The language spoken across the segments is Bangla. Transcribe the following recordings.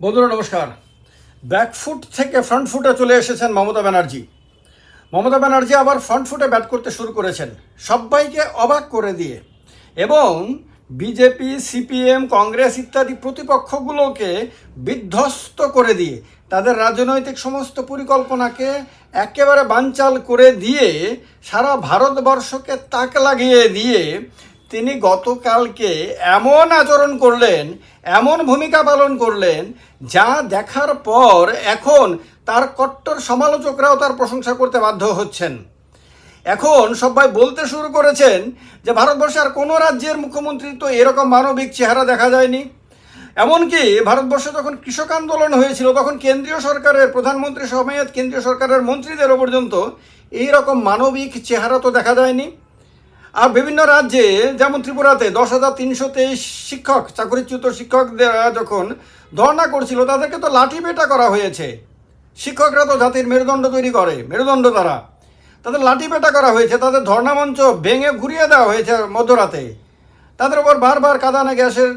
বন্ধুরা, নমস্কার। ব্যাকফুট থেকে ফ্রন্ট ফুটে চলে এসেছেন মমতা ব্যানার্জি। মমতা ব্যানার্জি আবার ফ্রন্ট ফুটে ব্যাট করতে শুরু করেছেন। সবাইকে অবাক করে দিয়ে। এবং বিজেপি সিপিএম কংগ্রেস ইত্যাদি প্রতিপক্ষগুলোকে বিধ্বস্ত করে দিয়ে, তাদের রাজনৈতিক সমস্ত পরিকল্পনাকে একেবারে বানচাল করে দিয়ে, সারা ভারতবর্ষকে তাক লাগিয়ে দিয়ে তিনি গতকালকে এমন আচরণ করলেন, এমন ভূমিকা পালন করলেন, যা দেখার পর এখন তার কট্টর সমালোচকরাও তার প্রশংসা করতে বাধ্য হচ্ছেন। এখন সবাই বলতে শুরু করেছেন যে, ভারতবর্ষে আর কোনো রাজ্যের মুখ্যমন্ত্রী তো এরকম মানবিক চেহারা দেখা যায়নি। এমনকি ভারতবর্ষে যখন কৃষক আন্দোলন হয়েছিল, তখন কেন্দ্রীয় সরকারের প্রধানমন্ত্রী সমেত কেন্দ্রীয় সরকারের মন্ত্রীদেরও পর্যন্ত এই রকম মানবিক চেহারা তো দেখা যায়নি। আর বিভিন্ন রাজ্যে, যেমন ত্রিপুরাতে দশ হাজার তিনশো তেইশ শিক্ষক, চাকরিচ্যুত শিক্ষকদের যখন ধর্ণা করছিল, তাদেরকে তো লাঠি পেটা করা হয়েছে। শিক্ষকরা তো জাতির মেরুদণ্ড তৈরি করে, মেরুদণ্ড দ্বারা তাদের লাঠি পেটা করা হয়েছে, তাদের ধর্ণামঞ্চ ভেঙে ঘুরিয়ে দেওয়া হয়েছে মধ্যরাতে। তাদের ওপর বারবার কাদানে গ্যাসের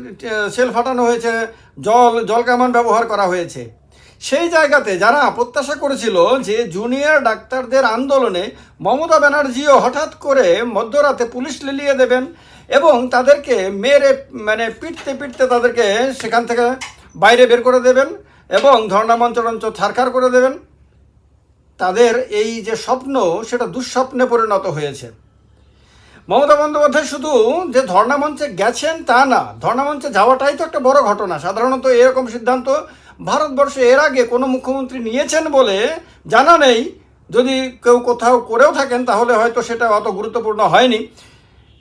সেল ফাটানো হয়েছে, জল জল কামান ব্যবহার করা হয়েছে। সেই জায়গাতে যারা প্রত্যাশা করেছিল যে জুনিয়র ডাক্তারদের আন্দোলনে মমতা ব্যানার্জিও হঠাৎ করে মধ্যরাতে পুলিশ লিলিয়ে দেবেন এবং তাদেরকে মেরে মানে পিটতে পিটতে তাদেরকে সেখান থেকে বাইরে বের করে দেবেন এবং ধর্ণামঞ্চ টঞ্চ থারখার করে দেবেন। তাদের এই যে স্বপ্ন, সেটা দুঃস্বপ্নে পরিণত হয়েছে। মমতা বন্দ্যোপাধ্যায় শুধু যে ধর্ণামঞ্চে গেছেন তা না ধর্ণামঞ্চে যাওয়াটাই তো একটা বড় ঘটনা। সাধারণত এরকম সিদ্ধান্ত ভারতবর্ষে এর আগে কোনো মুখ্যমন্ত্রী নিয়েছেন বলে জানা নেই। যদি কেউ কোথাও করেও থাকেন, তাহলে হয়তো সেটা অত গুরুত্বপূর্ণ হয়নি।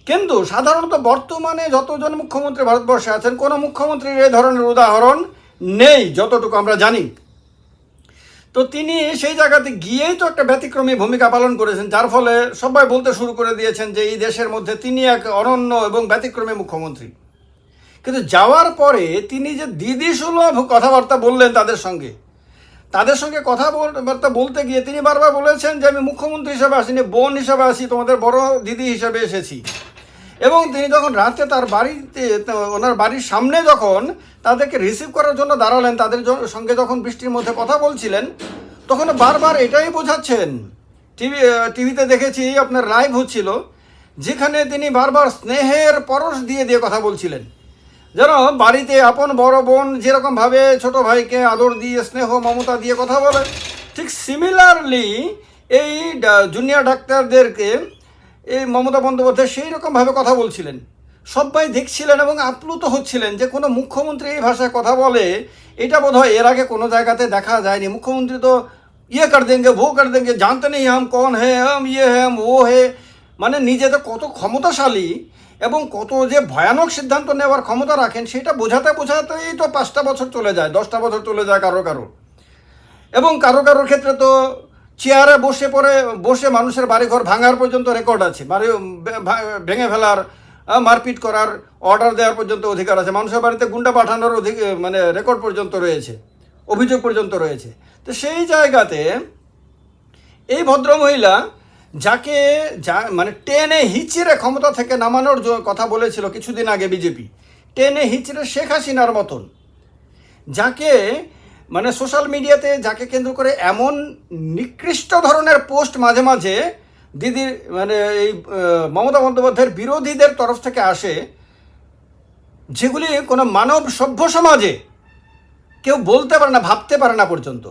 কিন্তু সাধারণত বর্তমানে যতজন মুখ্যমন্ত্রী ভারতবর্ষে আছেন, কোনো মুখ্যমন্ত্রীর এই ধরনের উদাহরণ নেই, যতটুকু আমরা জানি। তো তিনি সেই জায়গাতে গিয়েই তো একটা ব্যতিক্রমী ভূমিকা পালন করেছেন, যার ফলে সবাই বলতে শুরু করে দিয়েছেন যে এই দেশের মধ্যে তিনি এক অনন্য এবং ব্যতিক্রমী মুখ্যমন্ত্রী। কিন্তু যাওয়ার পরে তিনি যে দিদি সুলভ কথাবার্তা বললেন তাদের সঙ্গে তাদের সঙ্গে কথাবার্তা বলতে গিয়ে তিনি বারবার বলেছেন যে আমি মুখ্যমন্ত্রী হিসাবে আসিনি, বোন হিসাবে আসি, তোমাদের বড় দিদি হিসাবে এসেছি। এবং তিনি যখন রাতে তার বাড়িতে, ওনার বাড়ির সামনে যখন তাদেরকে রিসিভ করার জন্য দাঁড়ালেন, তাদের সঙ্গে যখন বৃষ্টির মধ্যে কথা বলছিলেন, তখন বারবার এটাই বোঝাচ্ছেন। টিভি টিভিতে দেখেছি আপনার লাইভ হচ্ছিল, যেখানে তিনি বারবার স্নেহের পরশ দিয়ে দিয়ে কথা বলছিলেন। যেন বাড়িতে আপন বড় বোন যেরকমভাবে ছোট ভাইকে আদর দিয়ে, স্নেহ, মমতা দিয়ে কথা বলে, ঠিক সিমিলারলি এই জুনিয়র ডাক্তারদেরকে এই মমতা বন্দ্যোপাধ্যায় সেই রকমভাবে কথা বলছিলেন। সবাই দেখছিলেন এবং আপ্লুত হচ্ছিলেন যে কোনো মুখ্যমন্ত্রী এই ভাষায় কথা বলে, এটা বোধহয় এর আগে কোনো জায়গাতে দেখা যায়নি। মুখ্যমন্ত্রী তো ইয়ে কর দেঙ্গে ভো কর দেঙ্গে জানতে নেই হাম কন হে হাম ইয়ে হে হাম ও হে মানে নিজে তো কত ক্ষমতাশালী এবং কত যে ভয়ানক সিদ্ধান্ত নেওয়ার ক্ষমতা রাখেন, সেটা বোঝাতে বোঝাতেই তো পাঁচটা বছর চলে যায়, দশটা বছর চলে যায় কারও কারও। এবং কারও কারোর ক্ষেত্রে তো চেয়ারে বসে পড়ে, বসে মানুষের বাড়িঘর ভাঙার পর্যন্ত রেকর্ড আছে, বাড়ি ভেঙে ফেলার মারপিট করার অর্ডার দেওয়ার পর্যন্ত অধিকার আছে, মানুষের বাড়িতে গুন্ডা পাঠানোর অধিক মানে রেকর্ড পর্যন্ত রয়েছে, অভিযোগ পর্যন্ত রয়েছে। তো সেই জায়গাতে এই ভদ্রমহিলা যাকে, যা মানে টেনে হিচড়ে ক্ষমতা থেকে নামানোর কথা বলেছিল কিছুদিন আগে বিজেপি, টেনে হিচড়ে শেখ হাসিনার মতন, যাকে মানে সোশ্যাল মিডিয়াতে যাকে কেন্দ্র করে এমন নিকৃষ্ট ধরনের পোস্ট মাঝে মাঝে দিদির মানে এই মমতা বন্দ্যোপাধ্যায়ের বিরোধীদের তরফ থেকে আসে, যেগুলি কোনো মানব সভ্য সমাজে কেউ বলতে পারে না, ভাবতে পারে না পর্যন্ত।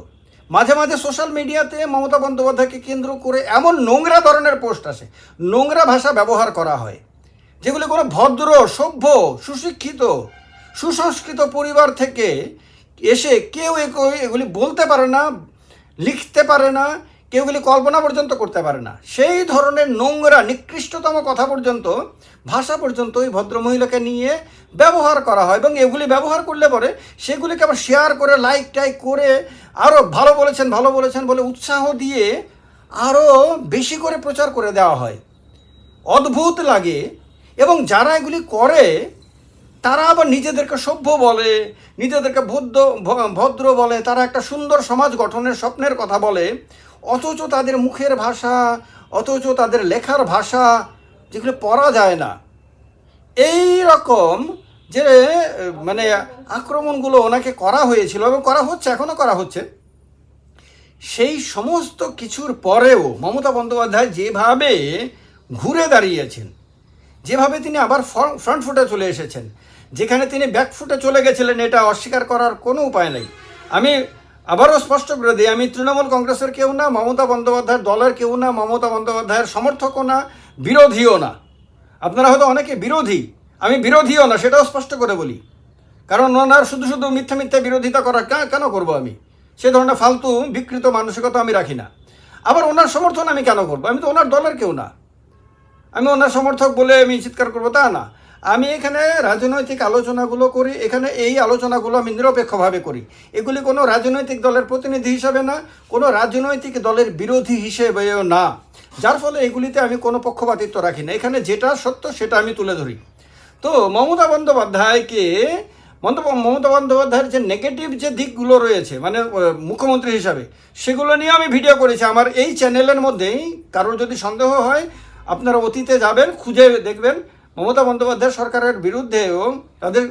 মাঝে মাঝে সোশ্যাল মিডিয়াতে মমতা বন্দ্যোপাধ্যায়কে কেন্দ্র করে এমন নোংরা ধরনের পোস্ট আসে, নোংরা ভাষা ব্যবহার করা হয়, যেগুলি কোনো ভদ্র, সভ্য, সুশিক্ষিত, সুসংস্কৃত পরিবার থেকে এসে কেউ এগো- এগুলি বলতে পারে না, লিখতে পারে না কেউ এগুলি কল্পনা পর্যন্ত করতে পারে না। সেই ধরনের নোংরা, নিকৃষ্টতম কথা পর্যন্ত, ভাষা পর্যন্ত ওই ভদ্রমহিলাকে নিয়ে ব্যবহার করা হয় এবং এগুলি ব্যবহার করলে পরে সেগুলিকে আবার শেয়ার করে লাইক টাইক করে আরও ভালো বলেছেন ভালো বলেছেন বলে উৎসাহ দিয়ে আরও বেশি করে প্রচার করে দেওয়া হয়। অদ্ভুত লাগে এবং যারা এগুলি করে, তারা আবার নিজেদেরকে সভ্য বলে, নিজেদেরকে ভদ্র ভদ্র বলে, তারা একটা সুন্দর সমাজ গঠনের স্বপ্নের কথা বলে। অথচ তাদের মুখের ভাষা, অথচ তাদের লেখার ভাষা যেগুলো পড়া যায় না। এই রকম যে মানে আক্রমণগুলো ওনাকে করা হয়েছিল এবং করা হচ্ছে এখনও করা হচ্ছে, সেই সমস্ত কিছুর পরেও মমতা বন্দ্যোপাধ্যায় যেভাবে ঘুরে দাঁড়িয়েছেন, যেভাবে তিনি আবার ফ্রন্ট ফুটে চলে এসেছেন, যেখানে তিনি ব্যাক ফুটে চলে গেছিলেন, এটা অস্বীকার করার কোনো উপায় নেই। আমি আবারও স্পষ্ট করে দিই, আমি তৃণমূল কংগ্রেসের কেউ না, মমতা বন্দ্যোপাধ্যায়ের দলের কেউ না, মমতা বন্দ্যোপাধ্যায়ের সমর্থকও না, বিরোধীও না। আপনারা হয়তো অনেকে বিরোধী, আমি বিরোধীও না, সেটাও স্পষ্ট করে বলি। কারণ ওনার শুধু শুধু মিথ্যা মিথ্যা বিরোধিতা করা কেন করব আমি? সে ধরনের ফালতু, বিকৃত মানসিকতা আমি রাখি না। আবার ওনার সমর্থন আমি কেন করব? আমি তো ওনার দলের কেউ না। আমি ওনার সমর্থক বলে আমি চিৎকার করব তা না। আমি এখানে রাজনৈতিক আলোচনাগুলো করি, এখানে এই আলোচনাগুলো আমি নিরপেক্ষভাবে করি। এগুলি কোনো রাজনৈতিক দলের প্রতিনিধি হিসাবে না, কোনো রাজনৈতিক দলের বিরোধী হিসেবেও না। যার ফলে এগুলিতে আমি কোনো পক্ষপাতিত্ব রাখি না। এখানে যেটা সত্য সেটা আমি তুলে ধরি। তো মমতা বন্দ্যোপাধ্যায়কে মমতা বন্দ্যোপাধ্যায়ের যে নেগেটিভ যে দিকগুলো রয়েছে মানে মুখ্যমন্ত্রী হিসাবে, সেগুলো নিয়ে আমি ভিডিও করেছি। আমার এই চ্যানেলের মধ্যেই কারোর যদি সন্দেহ হয়, আপনারা অতীতে যাবেন, খুঁজে দেখবেন। মমতা বন্দ্যোপাধ্যায় সরকারের বিরুদ্ধেও, তাদের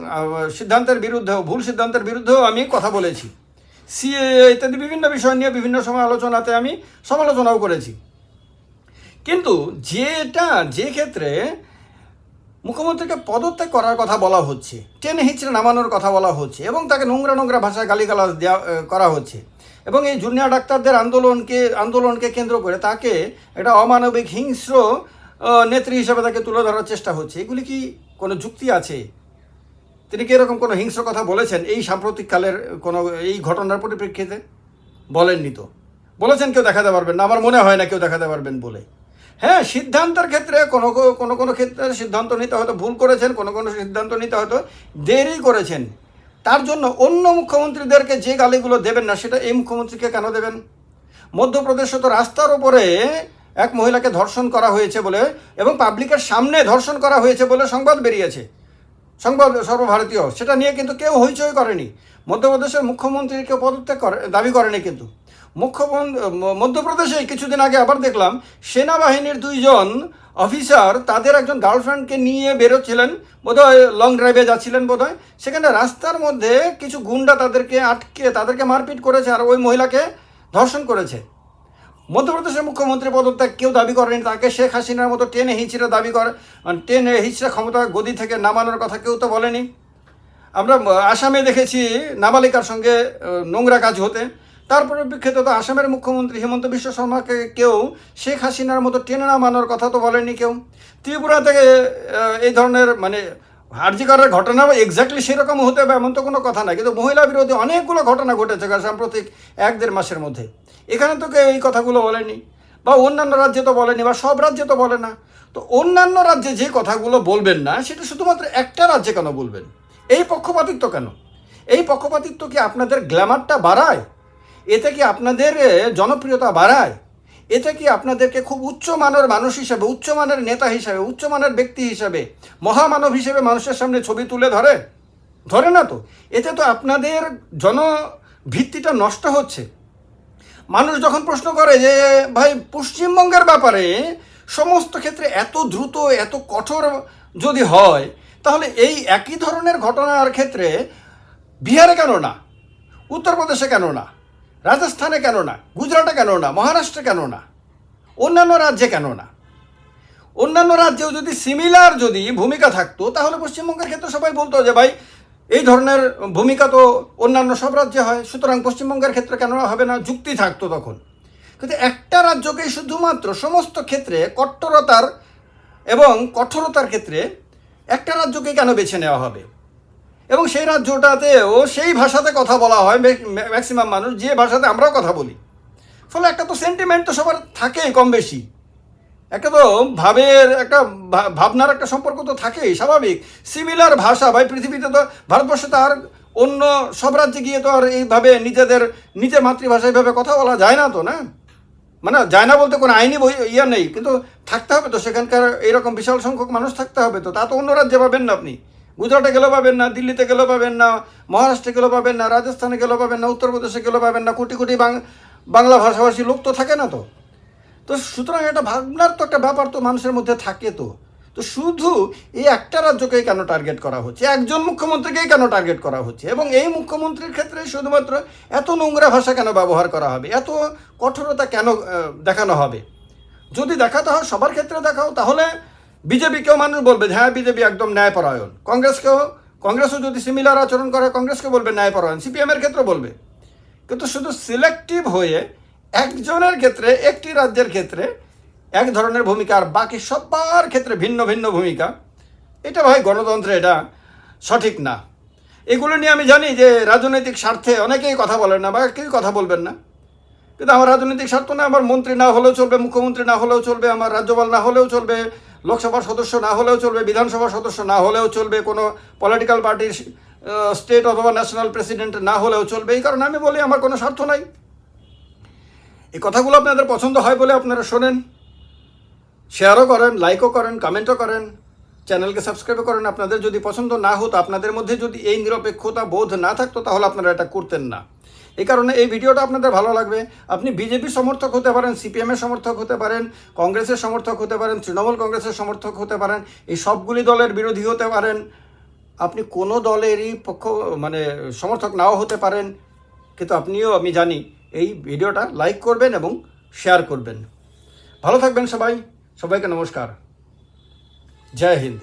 সিদ্ধান্তের বিরুদ্ধেও, ভুল সিদ্ধান্তের বিরুদ্ধেও আমি কথা বলেছি। সিএ ইত্যাদি বিভিন্ন বিষয় নিয়ে বিভিন্ন সময় আলোচনাতে আমি সমালোচনাও করেছি। কিন্তু যেটা যে ক্ষেত্রে মুখ্যমন্ত্রীকে পদত্যাগ করার কথা বলা হচ্ছে, টেনে হিচড়ে নামানোর কথা বলা হচ্ছে, এবং তাকে নোংরা নোংরা ভাষায় গালিগালাজ দেওয়া করা হচ্ছে, এবং এই জুনিয়র ডাক্তারদের আন্দোলনকে আন্দোলনকে কেন্দ্র করে তাকে একটা অমানবিক হিংস্র নেত্রী হিসেবে তাকে তুলে ধরার চেষ্টা হচ্ছে। এগুলি কি কোনো যুক্তি আছে? তিনি কি এরকম কোনো হিংস্র কথা বলেছেন? এই সাম্প্রতিককালের কোনো, এই ঘটনার পরিপ্রেক্ষিতে? বলেননি তো। বলেছেন কেউ দেখাতে পারবেন না। আমার মনে হয় না কেউ দেখাতে পারবেন বলে। হ্যাঁ সিদ্ধান্তের ক্ষেত্রে কোনো কোনো কোনো ক্ষেত্রে সিদ্ধান্ত নিতে হয়তো ভুল করেছেন, কোনো কোনো সিদ্ধান্ত নিতে হয়তো দেরি করেছেন। তার জন্য অন্য মুখ্যমন্ত্রীদেরকে যে গালিগুলো দেবেন না, সেটা এই মুখ্যমন্ত্রীকে কেন দেবেন? মধ্যপ্রদেশে তো রাস্তার ওপরে এক মহিলাকে ধর্ষণ করা হয়েছে বলে এবং পাবলিকের সামনে ধর্ষণ করা হয়েছে বলে সংবাদ বেরিয়েছে। সংবাদ সর্বভারতীয়, সেটা নিয়ে কিন্তু কেউ হইচই করেনি। মধ্যপ্রদেশের মুখ্যমন্ত্রীকে পদত্যাগ করে, দাবি করেনি কিন্তু। মুখ্যমন্ত্রী মধ্যপ্রদেশে কিছুদিন আগে আবার দেখলাম, সেনাবাহিনীর দুইজন অফিসার তাদের একজন গার্লফ্রেন্ডকে নিয়ে বেরোচ্ছিলেন, বোধহয় লং ড্রাইভে যাচ্ছিলেন বোধহয়। সেখানে রাস্তার মধ্যে কিছু গুন্ডা তাদেরকে আটকে, তাদেরকে মারপিট করেছে আর ওই মহিলাকে ধর্ষণ করেছে। মধ্যপ্রদেশের মুখ্যমন্ত্রী পদত্যাগ কেউ দাবি করেনি, তাকে শেখ হাসিনার মতো টেনে হিঁচড়ে দাবি করে মানে টেনে হিঁচড়ে ক্ষমতা গদি থেকে নামানোর কথা কেউ তো বলেনি। আমরা, আসামে দেখেছি নাবালিকার সঙ্গে নোংরা কাজ হতে। তার পরিপ্রেক্ষিতে তো আসামের মুখ্যমন্ত্রী হেমন্ত বিশ্ব শর্মাকে কেউ শেখ হাসিনার মতো টেনে নামানোর কথা তো বলেনি কেউ। ত্রিপুরা থেকে এই ধরনের মানে হার্জিকরের ঘটনা এক্স্যাক্টলি সেরকম হতে হবে, এমন তো কোনো কথা না কিন্তু মহিলা বিরোধী অনেকগুলো ঘটনা ঘটেছে সাম্প্রতিক এক দেড় মাসের মধ্যে। এখানে তো কেউ এই কথাগুলো বলেনি, বা অন্যান্য রাজ্যে তো বলেনি, বা সব রাজ্যে তো বলে না। তো অন্যান্য রাজ্যে যে কথাগুলো বলবেন না, সেটা শুধুমাত্র একটা রাজ্যে কেন বলবেন? এই পক্ষপাতিত্ব কেন? এই পক্ষপাতিত্ব কি আপনাদের গ্ল্যামারটা বাড়ায়? এতে কি আপনাদের জনপ্রিয়তা বাড়ায়? এতে কি আপনাদেরকে খুব উচ্চমানের মানুষ হিসেবে উচ্চমানের নেতা হিসেবে উচ্চমানের ব্যক্তি হিসেবে, মহামানব হিসেবে মানুষের সামনে ছবি তুলে ধরে? ধরে না তো? এতে তো আপনাদের জনভিত্তিটা নষ্ট হচ্ছে। মানুষ যখন প্রশ্ন করে যে, ভাই, পশ্চিমবঙ্গের ব্যাপারে সমস্ত ক্ষেত্রে এত দ্রুত, এত কঠোর যদি হয়, তাহলে এই একই ধরনের ঘটনার ক্ষেত্রে বিহারে কেন না? উত্তরপ্রদেশে কেন না? রাজস্থানে কেন না? গুজরাটে কেন না? মহারাষ্ট্রে কেন না? অন্যান্য রাজ্যে কেন না? অন্যান্য রাজ্যেও যদি সিমিলার যদি ভূমিকা থাকতো, তাহলে পশ্চিমবঙ্গের ক্ষেত্রে সবাই বলতো যে, ভাই, এই ধরনের ভূমিকা তো অন্যান্য সব রাজ্যে হয়। সুতরাং পশ্চিমবঙ্গের ক্ষেত্রে কেন হবে না? যুক্তি থাকতো তখন। কিন্তু একটা রাজ্যকেই শুধুমাত্র সমস্ত ক্ষেত্রে কট্টরতার এবং কঠোরতার ক্ষেত্রে একটা রাজ্যকে কেন বেছে নেওয়া হবে? এবং সেই রাজ্যটাতেও সেই ভাষাতে কথা বলা হয় ম্যাক্সিমাম মানুষ যে ভাষাতে আমরাও কথা বলি। ফলে একটা তো সেন্টিমেন্ট তো সবার থাকেই কম বেশি। একটা তো ভাবের একটা ভাবনার একটা সম্পর্ক তো থাকেই, স্বাভাবিক। সিমিলার ভাষা, ভাই, পৃথিবীতে তো ভারতবর্ষে তো আর অন্য সব রাজ্যে গিয়ে তো আর এইভাবে নিজেদের, নিজের মাতৃভাষায় এইভাবে কথা বলা যায় না তো, না? মানে যায় না বলতে কোনো আইনি বই ইয়ে নেই, কিন্তু থাকতে হবে তো, সেখানকার এইরকম বিশাল সংখ্যক মানুষ থাকতে হবে তো, তা তো অন্য রাজ্যে পাবেন না আপনি। গুজরাটে গেলেও পাবেন না, দিল্লিতে গেলেও পাবেন না, মহারাষ্ট্রে গেলেও পাবেন না, রাজস্থানে গেলেও পাবেন না, উত্তরপ্রদেশে গেলেও পাবেন না, কোটি কোটি বাংলা ভাষাভাষী লোক তো থাকে না তো। তো সুতরাং একটা ভাবনার তো একটা ব্যাপার তো মানুষের মধ্যে থাকে তো। তো শুধু এই একটা রাজ্যকেই কেন টার্গেট করা হচ্ছে? একজন মুখ্যমন্ত্রীকেই কেন টার্গেট করা হচ্ছে? এবং এই মুখ্যমন্ত্রীর ক্ষেত্রে শুধুমাত্র এত নোংরা ভাষা কেন ব্যবহার করা হবে? এত কঠোরতা কেন দেখানো হবে? যদি দেখাতে হয়, সবার ক্ষেত্রে দেখাও, তাহলে বিজেপিকেও মানুষ বলবে হ্যাঁ বিজেপি একদম ন্যায়পরায়ণ। কংগ্রেসকেও, কংগ্রেসও যদি সিমিলার আচরণ করে, কংগ্রেসকে বলবে ন্যায়পরায়ণ। সিপিএমের ক্ষেত্রে বলবে। কিন্তু শুধু সিলেক্টিভ হয়ে একজনের ক্ষেত্রে, একটি রাজ্যের ক্ষেত্রে এক ধরনের ভূমিকা আর বাকি সবার ক্ষেত্রে ভিন্ন ভিন্ন ভূমিকা, এটা ভাই গণতন্ত্রে এটা সঠিক না। এগুলো নিয়ে আমি জানি যে, রাজনৈতিক স্বার্থে অনেকেই কথা বলেন না বা কেউ কথা বলবেন না। কিন্তু আমার রাজনৈতিক স্বার্থ না, আমার মন্ত্রী না হলেও চলবে, মুখ্যমন্ত্রী না হলেও চলবে, আমার রাজ্যপাল না হলেও চলবে লোকসভার সদস্য না হলেও চলবে, বিধানসভার সদস্য না হলেও চলবে, কোনো পলিটিক্যাল পার্টির স্টেট অথবা ন্যাশনাল প্রেসিডেন্ট না হলেও চলবে, এই কারণে আমি বলি আমার কোনো স্বার্থ নাই। এই কথাগুলো আপনাদের পছন্দ হয় বলে আপনারা শোনেন শেয়ারও করেন লাইকও করেন কমেন্টও করেন চ্যানেলকে সাবস্ক্রাইবও করেন। আপনাদের যদি পছন্দ না হতো, আপনাদের মধ্যে যদি এই নিরপেক্ষতা বোধ না থাকতো, তাহলে আপনারা এটা করতেন না। এই কারণে এই ভিডিওটা আপনাদের ভালো লাগবে। আপনি বিজেপি সমর্থক হতে পারেন সিপিএমের সমর্থক হতে পারেন, কংগ্রেসের সমর্থক হতে পারেন, তৃণমূল কংগ্রেসের সমর্থক হতে পারেন, এই সবগুলি দলের বিরোধী হতে পারেন। আপনি কোনো দলেরই পক্ষ মানে সমর্থক নাও হতে পারেন। কিন্তু আপনিও, আমি জানি, এই ভিডিওটা লাইক করবেন এবং শেয়ার করবেন। ভালো থাকবেন সবাই। সবাইকে নমস্কার। জয় হিন্দ।